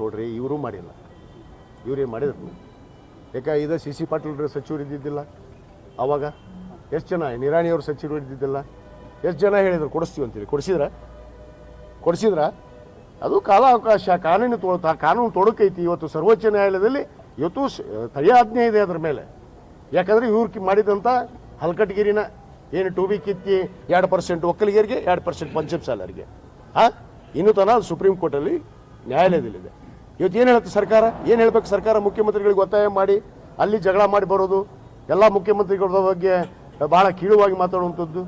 ನೋಡ್ರಿ, ಇವರು ಮಾಡಿಲ್ಲ. ಇವ್ರೇನು ಮಾಡಿದ್ರು? ಯಾಕೆ ಇದು ಸಿ ಸಿ ಪಾಟೀಲ್ ಸಚಿವರು ಇದ್ದಿದ್ದಿಲ್ಲ? ಅವಾಗ ಎಷ್ಟು ಜನ ನಿರಾಣಿಯವ್ರ ಸಚಿವರು ಇದ್ದಿದ್ದಿಲ್ಲ? ಎಷ್ಟು ಜನ ಹೇಳಿದ್ರು, ಕೊಡಿಸ್ತೀವಿ ಅಂತೇಳಿ ಕೊಡಿಸಿದ್ರ? ಕೊಡಿಸಿದ್ರ? ಅದು ಕಾಲಾವಕಾಶ, ಕಾನೂನು ತೋಳ್ತಾ ಕಾನೂನು ತೊಡಕೈತಿ. ಇವತ್ತು ಸರ್ವೋಚ್ಚ ನ್ಯಾಯಾಲಯದಲ್ಲಿ ಇವತ್ತು ತಡೆಯಾಜ್ಞೆ ಇದೆ ಅದ್ರ ಮೇಲೆ. ಯಾಕಂದ್ರೆ ಇವ್ರು ಕಿ- ಮಾಡಿದಂಥ ಹಲ್ಕಟ್ಗಿರಿನ ಏನು ಟೂ ಬಿ ಕಿತ್ತಿ ಎರಡು ಪರ್ಸೆಂಟ್ ಒಕ್ಕಲಿಗರಿಗೆ, ಎರಡು ಪರ್ಸೆಂಟ್ ಪಂಚಾಯತ್ ಸಾಲರಿಗೆ ಹಾಂ ಇನ್ನೂ ತನ ಸುಪ್ರೀಂ ಕೋರ್ಟಲ್ಲಿ ನ್ಯಾಯಾಲಯದಲ್ಲಿದೆ. ಇವತ್ತು ಏನು ಹೇಳುತ್ತೆ ಸರ್ಕಾರ? ಏನು ಹೇಳಬೇಕು ಸರ್ಕಾರ ಮುಖ್ಯಮಂತ್ರಿಗಳಿಗೆ ಒತ್ತಾಯ ಮಾಡಿ, ಅಲ್ಲಿ ಜಗಳ ಮಾಡಿ ಬರೋದು? ಎಲ್ಲ ಮುಖ್ಯಮಂತ್ರಿಗಳ ಬಗ್ಗೆ ಭಾಳ ಕೀಳುವಾಗಿ ಮಾತಾಡುವಂಥದ್ದು?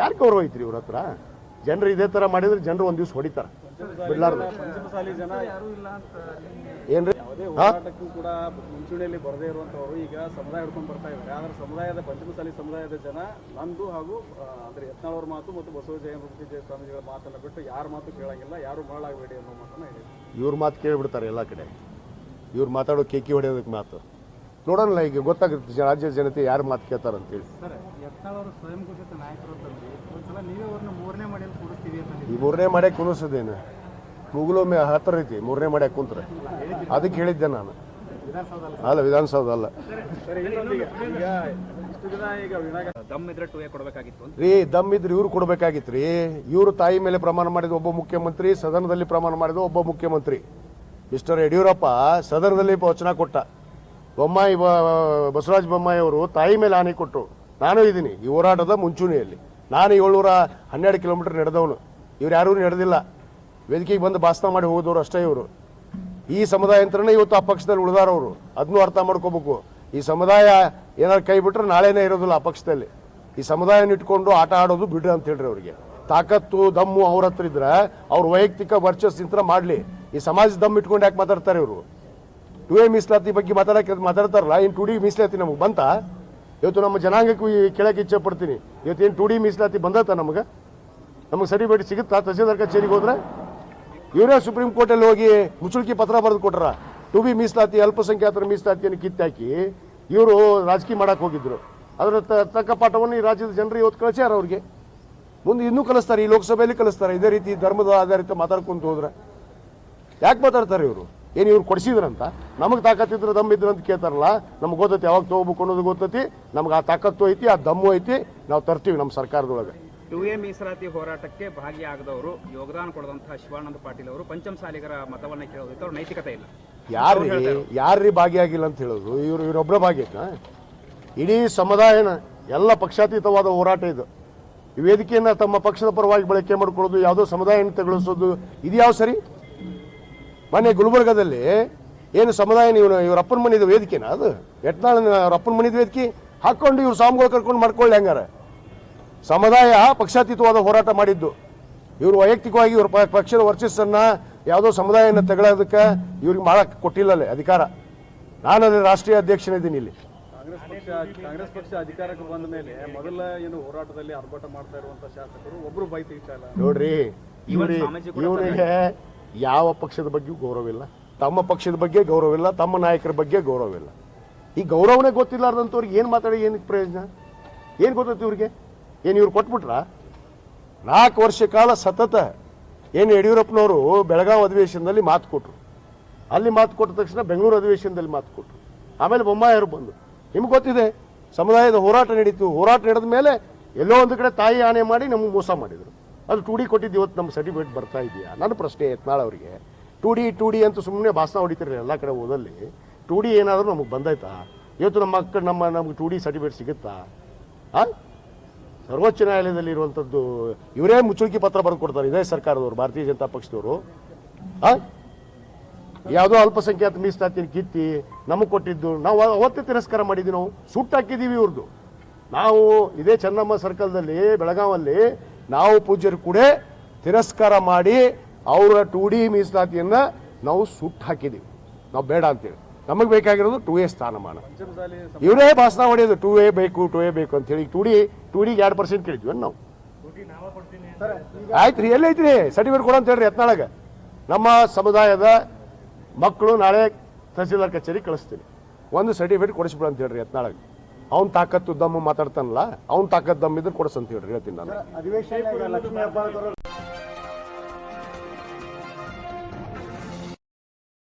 ಯಾರು ಗೌರವ ಐತ್ರಿ ಇವ್ರ ಹತ್ರ? ಜನರು ಇದೇ ಥರ ಮಾಡಿದ್ರೆ ಜನರು ಒಂದು ದಿವ್ಸ ಹೊಡಿತಾರೆ. ಬಿಡ್ಲಾರ್ದು. ಏನ್ರಿ? ಯಾವುದೇ ಹೋರಾಟಕ್ಕೂ ಕೂಡ ಮುಂಚೂಣಿಯಲ್ಲಿ ಬರದೇ ಇರುವಂತವರು ಈಗ ಸಮುದಾಯ ಹಿಡ್ಕೊಂಡು ಬರ್ತಾ ಇದ್ದಾರೆ. ಆದ್ರೆ ಸಮುದಾಯದ ಪಂಚಮಸಾಲಿ ಸಮುದಾಯದ ಜನ ನಂದು ಹಾಗೂ ಅಂದ್ರೆ ಯತ್ನಾಳವ್ರ ಮಾತು ಮತ್ತು ಬಸವ ಜಯಮೂರ್ತಿ ಜಯ ಸ್ವಾಮೀಜಿಗಳ ಮಾತನ್ನ ಬಿಟ್ಟು ಯಾರ ಮಾತು ಕೇಳಂಗಿಲ್ಲ ಯಾರು ಮರಳಾಗಬೇಡಿ ಅನ್ನೋ ಮಾತನ್ನ ಹೇಳಿ ಇವ್ರ ಮಾತು ಕೇಳಿಬಿಡ್ತಾರೆ ಎಲ್ಲ ಕಡೆ. ಇವ್ರು ಮಾತಾಡೋ ಕೇಕಿ ಹೊಡೆಯೋದಕ್ಕೆ ಮಾತು. ನೋಡೋಣ ಈಗ ಗೊತ್ತಾಗುತ್ತೆ ರಾಜ್ಯದ ಜನತೆ ಯಾರು ಮಾತು ಕೇಳ್ತಾರೆ ಅಂತೇಳಿ ಈ ಮೂರನೇ ಮಾಡೇ ಕುಣಿಸೋದೇನು ಮುಗುಲು ಮೇ ಹತ್ತಿರ ಐತಿ ಮೂರನೇ ಮಾಡಿ ಕುಂತ್ರೆ. ಅದಕ್ಕೆ ಹೇಳಿದ್ದೆ ನಾನು. ಅಲ್ಲ ವಿಧಾನಸೌಧ ಅಲ್ಲ. ರೀ ದಮ್ ಇದ್ರೆ ಇವ್ರು ಕೊಡಬೇಕಾಗಿತ್ತು ರೀ. ಇವರು ತಾಯಿ ಮೇಲೆ ಪ್ರಮಾಣ ಮಾಡಿದ ಒಬ್ಬ ಮುಖ್ಯಮಂತ್ರಿ ಸದನದಲ್ಲಿ ಪ್ರಮಾಣ ಮಾಡಿದ ಒಬ್ಬ ಮುಖ್ಯಮಂತ್ರಿ. ಮಿಸ್ಟರ್ ಯಡಿಯೂರಪ್ಪ ಸದನದಲ್ಲಿ ವಚನ ಕೊಟ್ಟ. ಬೊಮ್ಮಾಯಿ ಬ- ಬಸವರಾಜ ಬೊಮ್ಮಾಯಿ ಅವರು ತಾಯಿ ಮೇಲೆ ಹಾನಿ ಕೊಟ್ಟರು. ನಾನು ಇದ್ದೀನಿ ಈ ಹೋರಾಟದ ಮುಂಚೂಣಿಯಲ್ಲಿ. ನಾನು ಏಳ್ನೂರ ಹನ್ನೆರಡು ಕಿಲೋಮೀಟರ್ ನಡೆದವನು. ಇವ್ರು ಯಾರೂ ನಡೆದಿಲ್ಲ. ವೇದಿಕೆಗೆ ಬಂದು ಭಾಷಣ ಮಾಡಿ ಹೋದವರು ಅಷ್ಟೇ ಇವರು. ಈ ಸಮುದಾಯ ಅಂತಲೇ ಇವತ್ತು ಆ ಪಕ್ಷದಲ್ಲಿ ಉಳಿದಾರವರು ಅದನ್ನೂ ಅರ್ಥ ಮಾಡ್ಕೋಬೇಕು. ಈ ಸಮುದಾಯ ಏನಾದ್ರು ಕೈ ಬಿಟ್ರೆ ನಾಳೆನೇ ಇರೋದಿಲ್ಲ ಆ ಪಕ್ಷದಲ್ಲಿ. ಈ ಸಮುದಾಯನ ಇಟ್ಕೊಂಡು ಆಟ ಆಡೋದು ಬಿಡ್ರಿ ಅಂತ ಹೇಳ್ರಿ ಅವ್ರಿಗೆ. ತಾಕತ್ತು, ದಮ್ಮು ಅವ್ರ ಹತ್ರ ಇದ್ರೆ ಅವ್ರ ವೈಯಕ್ತಿಕ ವರ್ಚಸ್ಸಿಂತ್ರ ಮಾಡಲಿ. ಈ ಸಮಾಜ ದಮ್ ಇಟ್ಕೊಂಡು ಯಾಕೆ ಮಾತಾಡ್ತಾರೆ ಇವರು? ಟು ಎ ಮೀಸಲಾತಿ ಬಗ್ಗೆ ಮಾತಾಡಕ್ಕೆ ಮಾತಾಡ್ತಾರಲ್ಲ ಇನ್ನು ಟು ಡಿ ಮೀಸಲಾತಿ ನಮಗೆ ಬಂತ? ಇವತ್ತು ನಮ್ಮ ಜನಾಂಗಕ್ಕೂ ಕೇಳಕ್ಕೆ ಇಚ್ಛೆ ಪಡ್ತೀನಿ. ಇವತ್ತು ಏನು ಟು ಡಿ ಮೀಸಲಾತಿ ಬಂದತ್ತ ನಮಗೆ? ನಮಗೆ ಬೇಡಿ ಸಿಗುತ್ತಾ? ತಹಸೀಲ್ದಾರ್ ಕಚೇರಿಗೆ ಹೋದ್ರೆ? ಇವರೇ ಸುಪ್ರೀಂ ಕೋರ್ಟಲ್ಲಿ ಹೋಗಿ ಮುಚ್ಚುಳಿಕೆ ಪತ್ರ ಬರೆದು ಕೊಟ್ರ. ಟು ಬಿ ಮೀಸಲಾತಿ, ಅಲ್ಪಸಂಖ್ಯಾತರ ಮೀಸಲಾತಿಯನ್ನು ಕಿತ್ತಾಕಿ ಇವರು ರಾಜಕೀಯ ಮಾಡಕ್ಕೆ ಹೋಗಿದ್ರು. ಅದರ ತಕ್ಕ ಪಾಠವನ್ನು ಈ ರಾಜ್ಯದ ಜನರು ಇವತ್ತು ಕಳಿಸ್ಯಾರ ಅವ್ರಿಗೆ. ಮುಂದೆ ಇನ್ನೂ ಕಲಿಸ್ತಾರೆ, ಈ ಲೋಕಸಭೆಯಲ್ಲಿ ಕಲಿಸ್ತಾರೆ, ಇದೇ ರೀತಿ ಧರ್ಮದ ಆಧಾರಿತ ಮಾತಾಡ್ಕೊಂತ ಹೋದ್ರೆ. ಯಾಕೆ ಮಾತಾಡ್ತಾರೆ ಇವರು? ಏನು ಇವ್ರು ಕೊಡಿಸಿದ್ರಂತ? ನಮಗೆ ತಾಕತ್ತಿದ್ರೆ ದಮ್ ಇದ್ರು ಅಂತ ಕೇಳ್ತಾರಲ್ಲ, ನಮ್ಗೆ ಗೊತ್ತೈತಿ, ಯಾವಾಗ ತೊಗೋಬೇಕು ಅನ್ನೋದು ಗೊತ್ತೈತಿ, ನಮ್ಗೆ ಆ ತಾಕತ್ತು ಐತಿ, ಆ ದಮ್ಮು ಐತಿ, ನಾವು ತರ್ತೀವಿ ನಮ್ಮ ಸರ್ಕಾರದೊಳಗೆ. ಟೂ ಎ ಮೀಸಲಾತಿ ಹೋರಾಟಕ್ಕೆ ಭಾಗಿಯಾಗದವರು ಯೋಗದಾನ ಕೊಡದಂತಹ ಶಿವಾನಂದ ಪಾಟೀಲ್ ಅವರು ಪಂಚಮಸಾಲಿಗರ ಮತವನ್ನ ಕೇಳೋದಕ್ಕೆ ಅವ್ರ ನೈತಿಕತೆ ಇಲ್ಲ. ಯಾರ್ರಿ? ಯಾರ್ರಿ ಭಾಗಿಯಾಗಿಲ್ಲ ಅಂತ ಹೇಳೋದು? ಇವ್ರು ಇವರೊಬ್ಬರ ಭಾಗ್ಯಕ್ಕ ಇಡೀ ಸಮುದಾಯನ ಎಲ್ಲ ಪಕ್ಷಾತೀತವಾದ ಹೋರಾಟ ಇದು. ಈ ವೇದಿಕೆಯನ್ನ ತಮ್ಮ ಪಕ್ಷದ ಪರವಾಗಿ ಬಳಕೆ ಮಾಡ್ಕೊಳ್ಳೋದು ಯಾವುದೋ ಸಮುದಾಯನ ತಗೊಳಿಸೋದು ಇದು ಯಾವ ಸರಿ? ಮೊನ್ನೆ ಗುಲ್ಬರ್ಗದಲ್ಲಿ ಏನು ಸಮುದಾಯ ನೀವು ಇವ್ರ ಅಪ್ಪನ ಮನಿದ ವೇದಿಕೆನಾ ಅದು? ಎಟ್ನಾಳ ಅವ್ರ ಅಪ್ಪನ ಮನಿದ ವೇದಿಕೆ? ಹಾಕೊಂಡು ಇವ್ರು ಸ್ವಾಮಿಗಳು ಕರ್ಕೊಂಡು ಮಾಡ್ಕೊಳ್ಳಿ ಹೆಂಗಾರ. ಸಮುದಾಯ ಪಕ್ಷಾತೀತವಾದ ಹೋರಾಟ ಮಾಡಿದ್ದು. ಇವರು ವೈಯಕ್ತಿಕವಾಗಿ ಇವ್ರ ಪ- ಪಕ್ಷದ ವರ್ಚಸ್ಸನ್ನು ಯಾವುದೋ ಸಮುದಾಯನ ತೆಗಳೋದಕ್ಕೆ ಇವ್ರಿಗೆ ಕೊಟ್ಟಿಲ್ಲ ಕೊಟ್ಟಿಲ್ಲಲ್ಲೇ ಅಧಿಕಾರ. ನಾನು ಅದೇ ರಾಷ್ಟ್ರೀಯ ಅಧ್ಯಕ್ಷನಿದ್ದೀನಿ ಇಲ್ಲಿ. ಕಾಂಗ್ರೆಸ್ ಪಕ್ಷ ಕಾಂಗ್ರೆಸ್ ಪಕ್ಷ ಅಧಿಕಾರಕ್ಕೆ ಬಂದ ಮೇಲೆ ಮೊದಲ ಏನು ಹೋರಾಟದಲ್ಲಿ ಆರ್ಭಟ ಮಾಡ್ತಾ ಇರುವಂತ ಶಾಸಕರು ಒಬ್ರು ಇಲ್ಲ. ನೋಡ್ರಿ ಇವರಿಗೆ ಯಾವ ಪಕ್ಷದ ಬಗ್ಗೆಯೂ ಇಲ್ಲ. ತಮ್ಮ ಪಕ್ಷದ ಬಗ್ಗೆ ಗೌರವವಿಲ್ಲ ತಮ್ಮ ನಾಯಕರ ಬಗ್ಗೆ ಗೌರವವಿಲ್ಲ ಈ ಗೌರವನೇ ಗೊತ್ತಿಲ್ಲಾರ್ದಂಥವ್ರಿಗೆ ಏನು ಮಾತಾಡಿ ಏನಕ್ಕೆ ಪ್ರಯೋಜನ? ಏನು ಗೊತ್ತೈತಿ ಇವ್ರಿಗೆ? ಏನು ಇವ್ರು ಕೊಟ್ಬಿಟ್ರ? ನಾಲ್ಕು ವರ್ಷ ಕಾಲ ಸತತ ಏನು ಯಡಿಯೂರಪ್ಪನವರು ಬೆಳಗಾವಿ ಅಧಿವೇಶನದಲ್ಲಿ ಮಾತು ಕೊಟ್ಟರು ಅಲ್ಲಿ ಮಾತು ಕೊಟ್ಟ ತಕ್ಷಣ ಬೆಂಗಳೂರು ಅಧಿವೇಶನದಲ್ಲಿ ಮಾತು ಕೊಟ್ಟರು ಆಮೇಲೆ ಬೊಮ್ಮಾಯರು ಬಂದು, ನಿಮ್ಗೆ ಗೊತ್ತಿದೆ, ಸಮುದಾಯದ ಹೋರಾಟ ನಡೀತು. ಹೋರಾಟ ನಡೆದ ಮೇಲೆ ಎಲ್ಲೋ ಒಂದು ಕಡೆ ತಾಯಿ ಆನೆ ಮಾಡಿ ನಮಗೆ ಮೋಸ ಮಾಡಿದರು. ಅದು ಟು ಡಿ ಕೊಟ್ಟಿದ್ದು ಇವತ್ತು ನಮ್ಮ ಸರ್ಟಿಫಿಕೇಟ್ ಬರ್ತಾ ಇದೆಯಾ? ನನ್ನ ಪ್ರಶ್ನೆ, ಯತ್ನಾಳ್ ಅವರಿಗೆ, ಟು ಡಿ ಟು ಡಿ ಅಂತ ಸುಮ್ಮನೆ ಭಾಷಣ ಹೊಡಿತೀರಿ ಎಲ್ಲ ಕಡೆ ಓದಲ್ಲಿ. ಟು ಡಿ ಏನಾದರೂ ನಮಗೆ ಬಂದೈತಾ? ಇವತ್ತು ನಮ್ಮ ಮಕ್ಕಳು, ನಮ್ಮ, ನಮ್ಗೆ ಟು ಡಿ ಸರ್ಟಿಫಿಕೇಟ್ ಸಿಗುತ್ತಾ? ಹಾಂ ಸರ್ವೋಚ್ಚ ನ್ಯಾಯಾಲಯದಲ್ಲಿ ಇರುವಂಥದ್ದು ಇವರೇ ಮುಚ್ಚುಳಿಕೆ ಪತ್ರ ಬರೆದು ಕೊಡ್ತಾರೆ, ಇದೇ ಸರ್ಕಾರದವರು, ಭಾರತೀಯ ಜನತಾ ಪಕ್ಷದವರು. ಯಾವುದೋ ಅಲ್ಪಸಂಖ್ಯಾತ ಮೀಸಲಾತಿನ ಕಿತ್ತಿ ನಮಗೆ ಕೊಟ್ಟಿದ್ದು, ನಾವು ಅವತ್ತೇ ತಿರಸ್ಕಾರ ಮಾಡಿದ್ವಿ ನಾವು, ಸುಟ್ಟು ಹಾಕಿದ್ದೀವಿ ಇವ್ರದ್ದು ನಾವು ಇದೇ ಚೆನ್ನಮ್ಮ ಸರ್ಕಲ್ದಲ್ಲಿ, ಬೆಳಗಾವಲ್ಲಿ, ನಾವು ಪೂಜ್ಯರು ಕೂಡ ತಿರಸ್ಕಾರ ಮಾಡಿ ಅವರ ಟು ಡಿ ಮೀಸಲಾತಿಯನ್ನು ನಾವು ಸುಟ್ಟು ಹಾಕಿದ್ದೀವಿ ನಾವು ಬೇಡ ಅಂತೇಳಿ. ನಮಗೆ ಬೇಕಾಗಿರೋದು ಟೂ ಎ ಸ್ಥಾನಮಾನ. ಇವರೇ ಭಾಷಣ ಹೊಡೆಯೋದು ಟೂ ಎ ಬೇಕು ಟೂ ಎ ಬೇಕು ಅಂತ ಹೇಳಿ ಟೂ ಡಿ ಟೂ ಡಿಗೆ ಎರಡು ಪರ್ಸೆಂಟ್ ಕೇಳಿದ್ವಿ ನಾವು. ಆಯ್ತು ರೀ ಎಲ್ಲೈತ್ರಿ ಸರ್ಟಿಫಿಕೇಟ್ ಕೊಡು ಅಂತ ಹೇಳ್ರಿ ಯತ್ನಾಳಗ. ನಮ್ಮ ಸಮುದಾಯದ ಮಕ್ಕಳು ನಾಳೆ ತಹಸೀಲ್ದಾರ್ ಕಚೇರಿ ಕಳಿಸ್ತೀನಿ. ಒಂದು ಸರ್ಟಿಫಿಕೇಟ್ ಕೊಡಿಸ್ಬಿಡು ಅಂತ ಹೇಳ್ರಿ ಯತ್ನಾಳಗ. ಅವ್ನ ತಾಕತ್ತು ದಮ್ಮು ಮಾತಾಡ್ತಾನಲ್ಲ ಅವ್ನ ತಾಕತ್ತು ದಮ್ ಇದ್ರೆ ಕೊಡಿಸ್ ಅಂತ ಹೇಳ್ರಿ ಹೇಳ್ತೀನಿ ನಾನು.